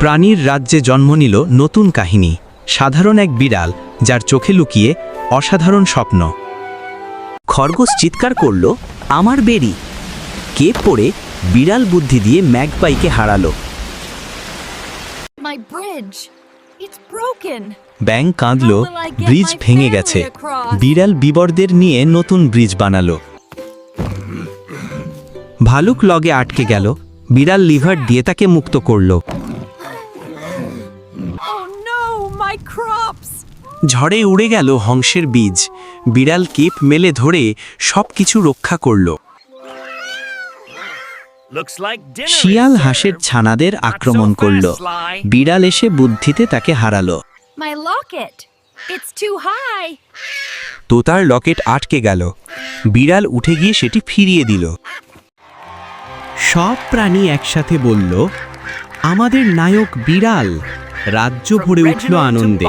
প্রাণীর রাজ্যে জন্ম নিল নতুন কাহিনী সাধারণ এক বিড়াল যার চোখে লুকিয়ে অসাধারণ স্বপ্ন। খরগোশ চিৎকার করল আমার বেরি কে পড়ে বিড়াল বুদ্ধি দিয়ে ম্যাগপাইকে হারালো. ব্যাং কাঁদল ব্রিজ ভেঙে গেছে। বিড়াল বিবরদের নিয়ে নতুন ব্রিজ বানালো। ভালুক লগে আটকে গেল বিড়াল লিভার দিয়ে তাকে মুক্ত করল। My crops. ঝড়ে উড়ে গেল হংসের বীজ। বিড়াল কেপ মেলে ধরে সবকিছু রক্ষা করল. শিয়াল হাঁসের ছানাদের আক্রমণ করল। বিড়াল এসে বুদ্ধিতে তাকে হারালো. তোতার লকেট আটকে গেল। বিড়াল উঠে গিয়ে সেটি ফিরিয়ে দিল। সব প্রাণী একসাথে বলল আমাদের নায়ক বিড়াল। রাজ্য ভরে উঠল আনন্দে।